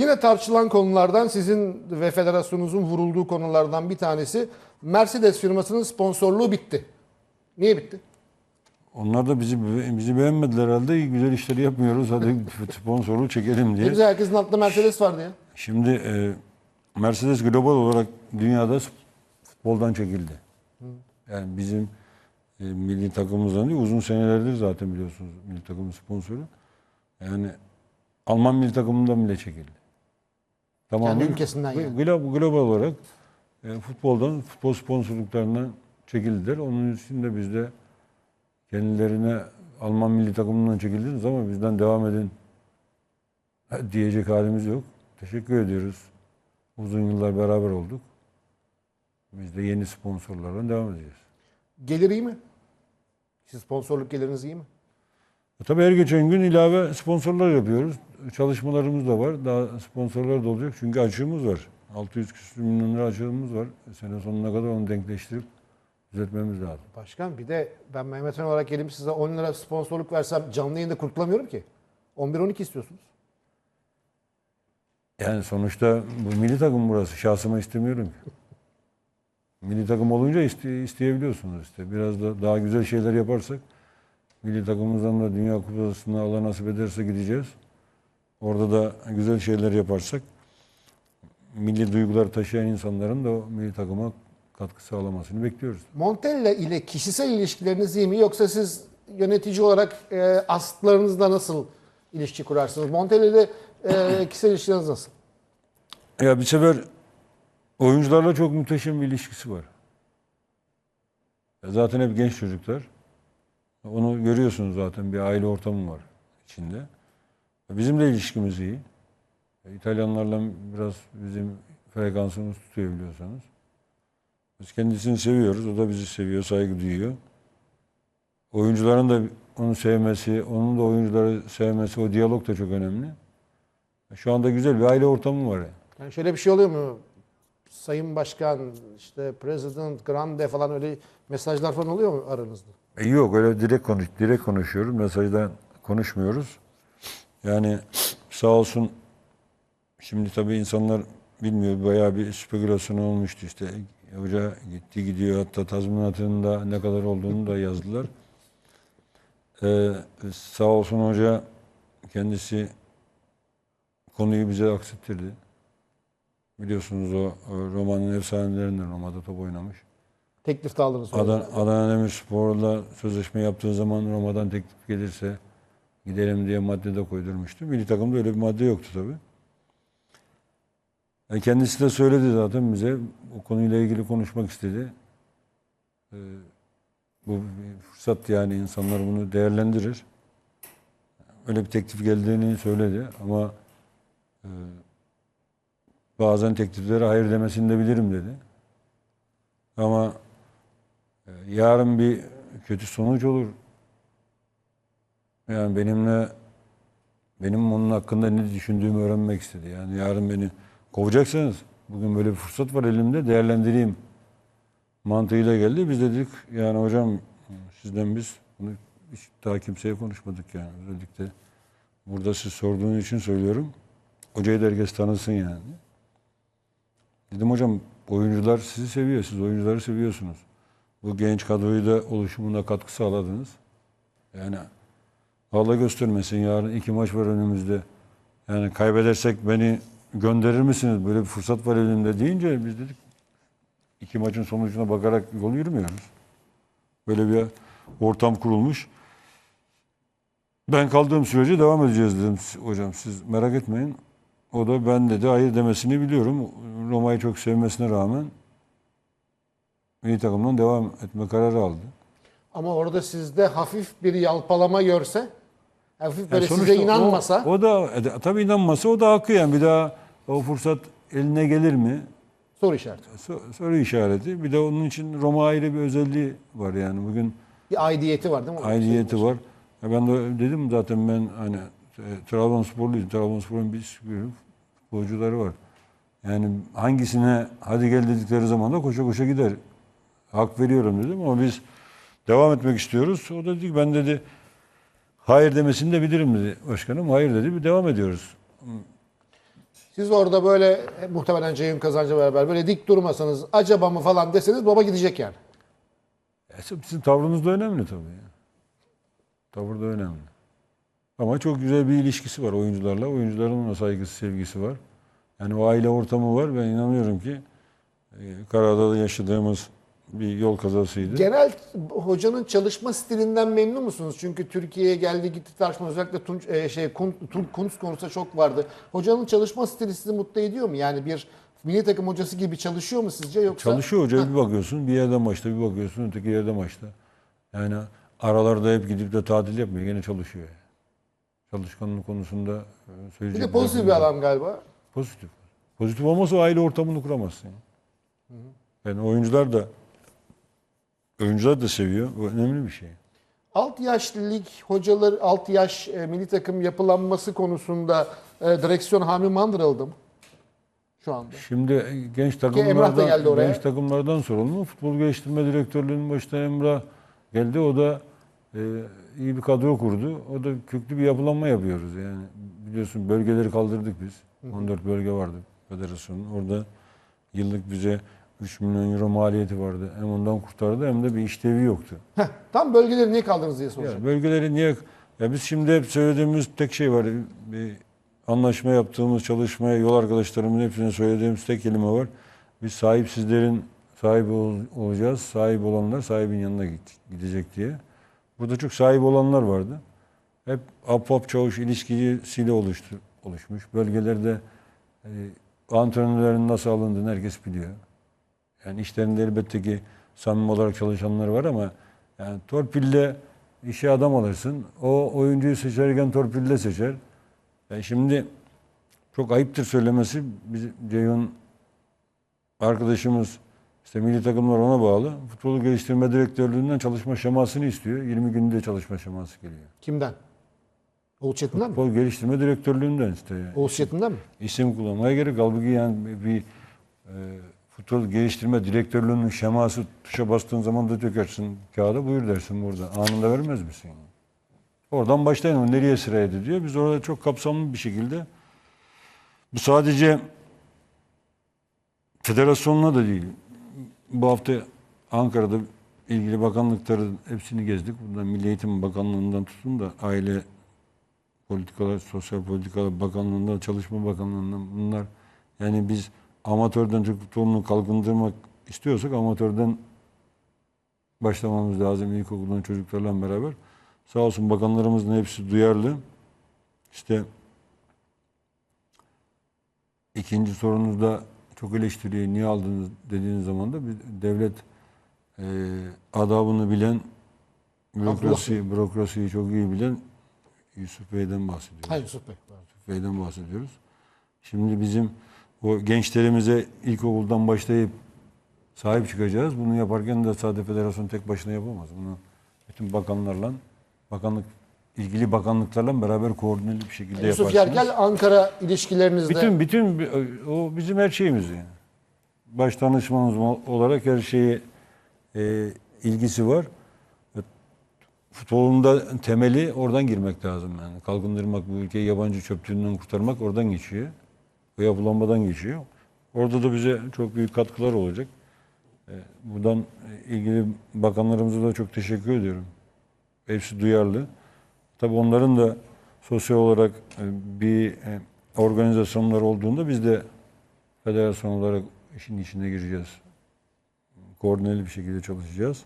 Yine tartışılan konulardan sizin ve federasyonunuzun vurulduğu konulardan bir tanesi Mercedes firmasının sponsorluğu bitti. Niye bitti? Onlar da bizi bizi beğenmediler herhalde. Güzel işleri yapmıyoruz. Hadi sponsorluğu çekelim diye. güzel herkesin altında Mercedes vardı ya. Şimdi e, Mercedes global olarak dünyada futboldan çekildi. Yani bizim e, milli takımımızdan değil uzun senelerdir zaten biliyorsunuz milli takımın sponsoru. Yani Alman milli takımından bile çekildi. Tamamen ülkesinden glo- yani. Global, global olarak e, futboldan, futbol sponsorluklarından çekildiler. Onun için de biz de kendilerine Alman milli takımından çekildiniz ama bizden devam edin diyecek halimiz yok. Teşekkür ediyoruz. Uzun yıllar beraber olduk. Biz de yeni sponsorlarla devam edeceğiz. Gelir iyi mi? Siz sponsorluk geliriniz iyi mi? E tabii her geçen gün ilave sponsorlar yapıyoruz. Çalışmalarımız da var. Daha sponsorlar da olacak. Çünkü açığımız var. 600 küsur milyon lira açığımız var. Sene sonuna kadar onu denkleştirip düzeltmemiz lazım. Başkan bir de ben Mehmet Ön olarak gelip size 10 lira sponsorluk versem canlı yayında kurtulamıyorum ki. 11-12 istiyorsunuz. Yani sonuçta bu milli takım burası. Şahsıma istemiyorum ki. Milli takım olunca iste, isteyebiliyorsunuz işte. Biraz da daha güzel şeyler yaparsak milli takımımızdan da Dünya Kupası'na Allah nasip ederse gideceğiz. Orada da güzel şeyler yaparsak milli duygular taşıyan insanların da o milli takıma katkı sağlamasını bekliyoruz. Montella ile kişisel ilişkileriniz iyi mi yoksa siz yönetici olarak e, astlarınızla nasıl ilişki kurarsınız? Montella ile e, kişisel ilişkileriniz nasıl? Ya bir sefer oyuncularla çok muhteşem bir ilişkisi var. Zaten hep genç çocuklar. Onu görüyorsunuz zaten bir aile ortamı var içinde. Bizim de ilişkimiz iyi. İtalyanlarla biraz bizim frekansımız tutuyor biliyorsanız. Biz kendisini seviyoruz. O da bizi seviyor, saygı duyuyor. Oyuncuların da onu sevmesi, onun da oyuncuları sevmesi, o diyalog da çok önemli. Şu anda güzel bir aile ortamı var. Yani. Yani şöyle bir şey oluyor mu? Sayın Başkan, işte President, Grande falan öyle mesajlar falan oluyor mu aranızda? E yok öyle direkt konuş direkt konuşuyoruz. Mesajdan konuşmuyoruz. Yani sağ olsun şimdi tabii insanlar bilmiyor bayağı bir spekülasyon olmuştu işte. Hoca gitti gidiyor hatta tazminatının da ne kadar olduğunu da yazdılar. Ee, sağ olsun hoca kendisi konuyu bize aksettirdi. Biliyorsunuz o, o romanın efsanelerinden Roma'da top oynamış. Teklif de aldınız. Adana, Adana Demirspor'la sözleşme yaptığı zaman Roma'dan teklif gelirse gidelim diye madde de koydurmuştu. Milli takımda öyle bir madde yoktu tabii. E kendisi de söyledi zaten bize. O konuyla ilgili konuşmak istedi. E, bu fırsat yani insanlar bunu değerlendirir. Öyle bir teklif geldiğini söyledi ama e, bazen tekliflere hayır demesini de bilirim dedi. Ama e, yarın bir kötü sonuç olur. Yani benimle benim onun hakkında ne düşündüğümü öğrenmek istedi. Yani yarın beni kovacaksanız bugün böyle bir fırsat var elimde değerlendireyim mantığıyla geldi. Biz dedik yani hocam sizden biz bunu hiç daha kimseye konuşmadık yani. Özellikle burada siz sorduğunuz için söylüyorum. Hocayı da herkes tanısın yani. Dedim hocam oyuncular sizi seviyor. Siz oyuncuları seviyorsunuz. Bu genç kadroyu da oluşumuna katkı sağladınız. Yani Allah göstermesin yarın iki maç var önümüzde. Yani kaybedersek beni gönderir misiniz? Böyle bir fırsat var elimde deyince biz dedik iki maçın sonucuna bakarak yol yürümüyoruz. Böyle bir ortam kurulmuş. Ben kaldığım sürece devam edeceğiz dedim hocam. Siz merak etmeyin. O da ben dedi hayır demesini biliyorum. Roma'yı çok sevmesine rağmen milli takımdan devam etme kararı aldı. Ama orada sizde hafif bir yalpalama görse, hafif Yani böyle size sonuçta inanmasa, O, o da e, tabii inanmasa o da hakkı yani. Bir daha o fırsat eline gelir mi? soru işareti. So- Soru işareti. Bir de onun için Roma ayrı bir özelliği var yani. Bugün Bir aidiyeti var değil mi? aidiyeti var. Ya ben de dedim zaten ben hani e, Trabzonsporluyum. Trabzonspor'un bir sürü futbolcuları var. Yani hangisine hadi gel dedikleri zaman da koşa koşa gider. Hak veriyorum dedim ama biz devam etmek istiyoruz. O da dedi ki ben dedi hayır demesini de bilirim dedi başkanım. Hayır dedi bir devam ediyoruz. Siz orada böyle muhtemelen Ceyhun Kazancı beraber böyle dik durmasanız acaba mı falan deseniz baba gidecek yani. E, Sizin tavrınız da önemli tabii. ya. Tavır da önemli. Ama çok güzel bir ilişkisi var oyuncularla. Oyuncuların ona saygısı, sevgisi var. Yani o aile ortamı var. Ben inanıyorum ki e, Karadağ'da yaşadığımız bir yol kazasıydı. Genel hocanın çalışma stilinden memnun musunuz? Çünkü Türkiye'ye geldi gitti tartışma özellikle Tunç, e, şey Kun- Tun- Kuntz konusunda çok vardı. Hocanın çalışma stili sizi mutlu ediyor mu? Yani bir milli takım hocası gibi çalışıyor mu sizce yoksa? Çalışıyor hoca bir bakıyorsun bir yerde maçta bir bakıyorsun öteki yerde maçta. Yani aralarda hep gidip de tatil yapmıyor gene çalışıyor. Yani. Çalışkanlık konusunda e, Bir söyleyecek de pozitif bir adam galiba. Pozitif. Pozitif olmasa aile ortamını kuramazsın. Yani oyuncular da oyuncular da seviyor. Bu önemli bir şey. Alt yaş lig hocalar, alt yaş e, milli takım yapılanması konusunda e, direksiyon Hami Mandırıldı mı? Şu anda. Şimdi e, genç takımlardan genç takımlardan sorumlu. Futbol geliştirme direktörlüğünün başında Emrah geldi. O da e, iyi bir kadro kurdu. O da köklü bir yapılanma yapıyoruz. Yani biliyorsun bölgeleri kaldırdık biz. 14 bölge vardı federasyonun. Orada yıllık bize 3 milyon euro maliyeti vardı. Hem ondan kurtardı hem de bir işlevi yoktu. Heh, tam bölgeleri niye kaldınız diye soracağım. Ya bölgeleri niye ya biz şimdi hep söylediğimiz tek şey var. Bir anlaşma yaptığımız çalışmaya yol arkadaşlarımın hepsine söylediğimiz tek kelime var. Biz sahipsizlerin sahibi ol- olacağız. Sahip olanlar sahibin yanına gidecek diye. Burada çok sahip olanlar vardı. Hep ahbap çavuş ilişkisiyle oluştu, oluşmuş. Bölgelerde e, antrenörlerin nasıl alındığını herkes biliyor. Yani işlerinde elbette ki samimi olarak çalışanlar var ama yani torpille işe adam alırsın. O oyuncuyu seçerken torpille seçer. Yani şimdi çok ayıptır söylemesi. Biz Ceyhun arkadaşımız işte milli takımlar ona bağlı. Futbolu geliştirme direktörlüğünden çalışma şemasını istiyor. 20 günde çalışma şeması geliyor. Kimden? Oğuz Çetin'den mi? Futbol geliştirme direktörlüğünden işte. Yani. Oğuz Çetin'den mi? İsim kullanmaya gerek. Halbuki yani bir e, futbol geliştirme direktörlüğünün şeması tuşa bastığın zaman da dökersin kağıda buyur dersin burada. Anında vermez misin? Oradan başlayın o nereye sıraya diyor. Biz orada çok kapsamlı bir şekilde bu sadece federasyonla da değil. Bu hafta Ankara'da ilgili bakanlıkların hepsini gezdik. Burada Milli Eğitim Bakanlığı'ndan tutun da aile politikalar, sosyal politikalar bakanlığından, çalışma bakanlığından bunlar yani biz amatörden Türk futbolunu kalkındırmak istiyorsak amatörden başlamamız lazım ilkokuldan çocuklarla beraber. Sağ olsun bakanlarımızın hepsi duyarlı. İşte ikinci sorunuzda çok eleştiriyor. Niye aldınız dediğiniz zaman da bir devlet e, adabını bilen, bürokrasi, bürokrasiyi çok iyi bilen Yusuf Bey'den bahsediyoruz. Ha Yusuf Bey. Bey'den bahsediyoruz. Şimdi bizim o gençlerimize ilkokuldan başlayıp sahip çıkacağız. Bunu yaparken de sadece federasyon tek başına yapamaz. Bunu bütün bakanlarla, bakanlık ilgili bakanlıklarla beraber koordineli bir şekilde Yusuf yaparsınız. Yerkel Ankara ilişkilerinizde Bütün bütün o bizim her şeyimiz yani. Baş danışmanımız olarak her şeye e, ilgisi var. Futbolun da temeli oradan girmek lazım yani. Kalkındırmak bu ülkeyi yabancı çöplüğünden kurtarmak oradan geçiyor. O yapılanmadan geçiyor. Orada da bize çok büyük katkılar olacak. E, buradan ilgili bakanlarımıza da çok teşekkür ediyorum. Hepsi duyarlı. Tabii onların da sosyal olarak e, bir e, organizasyonlar olduğunda biz de federasyon olarak işin içine gireceğiz. Koordineli bir şekilde çalışacağız.